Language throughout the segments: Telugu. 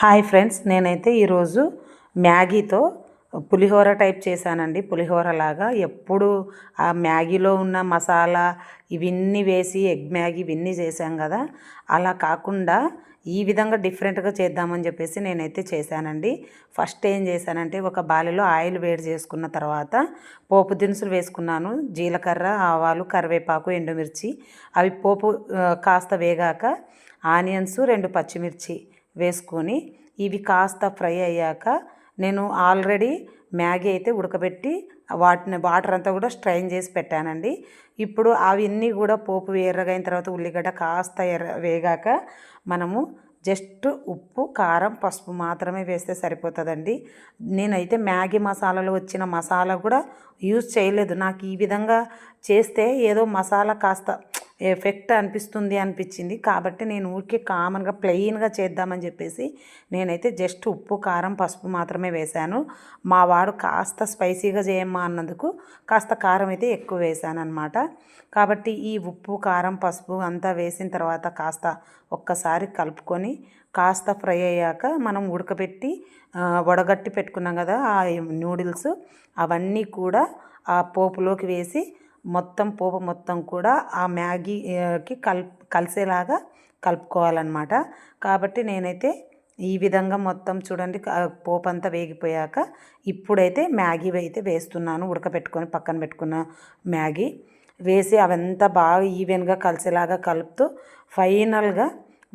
హాయ్ ఫ్రెండ్స్ నేనైతే ఈరోజు మ్యాగీతో పులిహోర టైప్ చేశానండి. పులిహోర లాగా ఎప్పుడు ఆ మ్యాగీలో ఉన్న మసాలా ఇవన్నీ వేసి ఎగ్ మ్యాగీ ఇవన్నీ చేశాం కదా. అలా కాకుండా ఈ విధంగా డిఫరెంట్గా చేద్దామని చెప్పేసి నేనైతే చేశానండి. ఫస్ట్ ఏం చేశానంటే ఒక బాలిలో ఆయిల్ వేడి చేసుకున్న తర్వాత పోపు దినుసులు వేసుకున్నాను. జీలకర్ర ఆవాలు కరివేపాకు ఎండుమిర్చి. అవి పోపు కాస్త వేగాక ఆనియన్స్ రెండు పచ్చిమిర్చి. వేసుకొని ఇవి కాస్త ఫ్రై అయ్యాక నేను ఆల్రెడీ మ్యాగీ అయితే ఉడకబెట్టి వాటిని వాటర్ అంతా కూడా స్ట్రైన్ చేసి పెట్టానండి. ఇప్పుడు అవన్నీ కూడా పోపు ఎర్రగైన తర్వాత ఉల్లిగడ్డ కాస్త ఎర్ర వేగాక మనము జస్ట్ ఉప్పు కారం పసుపు మాత్రమే వేస్తే సరిపోతుందండి. నేనైతే మ్యాగీ మసాలాలో వచ్చిన మసాలా కూడా యూజ్ చేయలేదు. నాకు ఈ విధంగా చేస్తే ఏదో మసాలా కాస్త ఎఫెక్ట్ అనిపిస్తుంది అనిపించింది. కాబట్టి నేను ఊరికే కామన్గా ప్లెయిన్గా చేద్దామని చెప్పేసి నేనైతే జస్ట్ ఉప్పు కారం పసుపు మాత్రమే వేశాను. మా వాడు కాస్త స్పైసీగా చేయమ్మా అన్నందుకు కాస్త కారం అయితే ఎక్కువ వేశాను అనమాట కాబట్టి ఈ ఉప్పు కారం పసుపు అంతా వేసిన తర్వాత కాస్త ఒక్కసారి కలుపుకొని కాస్త ఫ్రై అయ్యాక మనం ఉడకబెట్టి వడగట్టి పెట్టుకున్నాం కదా ఆ నూడిల్స్ అవన్నీ కూడా ఆ పోపులోకి వేసి మొత్తం పోపు మొత్తం కూడా ఆ మ్యాగీకి కల్ కలిసేలాగా కలుపుకోవాలన్నమాట. కాబట్టి నేనైతే ఈ విధంగా మొత్తం చూడండి పోపు అంతా వేగిపోయాక ఇప్పుడైతే మ్యాగీ అయితే వేస్తున్నాను. ఉడకబెట్టుకొని పక్కన పెట్టుకున్న మ్యాగీ. వేసి అవంతా బాగా ఈవెన్గా కలిసేలాగా కలుపుతూ ఫైనల్గా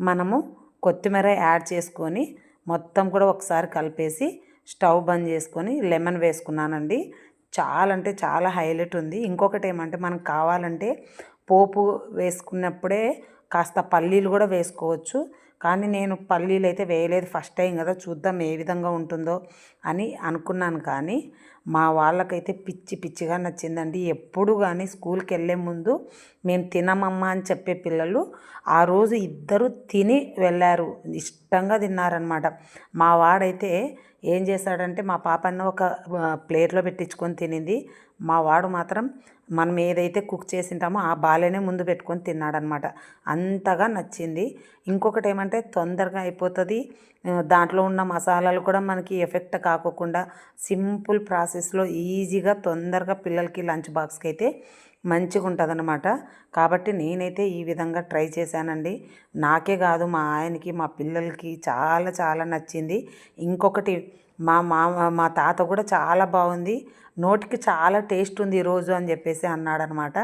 మనము కొత్తిమీర యాడ్ చేసుకొని మొత్తం కూడా ఒకసారి కలిపేసి స్టవ్ బంద్ చేసుకొని లెమన్ వేసుకున్నానండి. చాలా అంటే చాలా హైలైట్ ఉంది. ఇంకొకటి ఏమంటే మనకు కావాలంటే పోపు వేసుకున్నప్పుడే కాస్త పల్లీలు కూడా వేసుకోవచ్చు. కానీ నేను పల్లీలు అయితే వేయలేదు. ఫస్ట్ టైం కదా చూద్దాం ఏ విధంగా ఉంటుందో అని అనుకున్నాను కానీ మా వాళ్ళకైతే పిచ్చి పిచ్చిగా నచ్చిందండి. ఎప్పుడు కానీ స్కూల్కి వెళ్ళే ముందు మేము తినమమ్మా అని చెప్పే పిల్లలు ఆ రోజు ఇద్దరు తిని వెళ్ళారు. ఇష్టంగా తిన్నారనమాట మా వాడైతే ఏం చేశాడంటే మా పాపన్న ఒక ప్లేట్లో పెట్టించుకొని తినింది. మా వాడు మాత్రం మనం ఏదైతే కుక్ చేసింటామో ఆ బాలేనే ముందు పెట్టుకొని తిన్నాడనమాట అంతగా నచ్చింది. ఇంకొకటి ఏమంటే తొందరగా అయిపోతుంది. దాంట్లో ఉన్న మసాలాలు కూడా మనకి ఎఫెక్ట్ కాకోకుండా సింపుల్ ప్రాసెస్ ప్రాసెస్లో ఈజీగా తొందరగా పిల్లలకి లంచ్ బాక్స్కి అయితే మంచిగా ఉంటుందన్నమాట కాబట్టి నేనైతే ఈ విధంగా ట్రై చేశానండి. నాకే కాదు మా ఆయనకి మా పిల్లలకి చాలా చాలా నచ్చింది. ఇంకొకటి మా మామ మా తాత కూడా చాలా బాగుంది. నోటికి చాలా టేస్ట్ ఉంది ఈరోజు అని చెప్పేసి అన్నాడనమాట.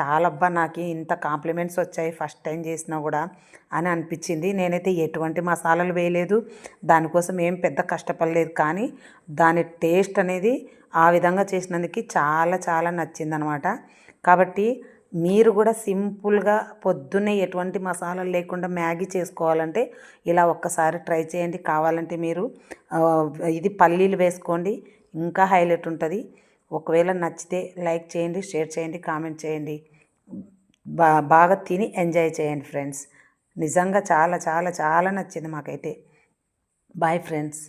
చాలా అబ్బా నాకు ఇంత కాంప్లిమెంట్స్ వచ్చాయి ఫస్ట్ టైం చేసినా కూడా అని అనిపించింది. నేనైతే ఎటువంటి మసాలాలు వేయలేదు. దానికోసం ఏం పెద్ద కష్టపడలేదు. కానీ దాని టేస్ట్ అనేది ఆ విధంగా చేసినందుకు చాలా చాలా నచ్చిందనమాట. కాబట్టి మీరు కూడా సింపుల్గా పొద్దున్నే ఎటువంటి మసాలాలు లేకుండా మ్యాగీ చేసుకోవాలంటే ఇలా ఒక్కసారి ట్రై చేయండి. కావాలంటే మీరు ఇది పల్లీలు వేసుకోండి. ఇంకా హైలైట్ ఉంటుంది. ఒకవేళ నచ్చితే లైక్ చేయండి షేర్ చేయండి కామెంట్ చేయండి. బా బాగా తిని ఎంజాయ్ చేయండి ఫ్రెండ్స్. నిజంగా చాలా చాలా చాలా నచ్చింది మాకైతే. Boy friends.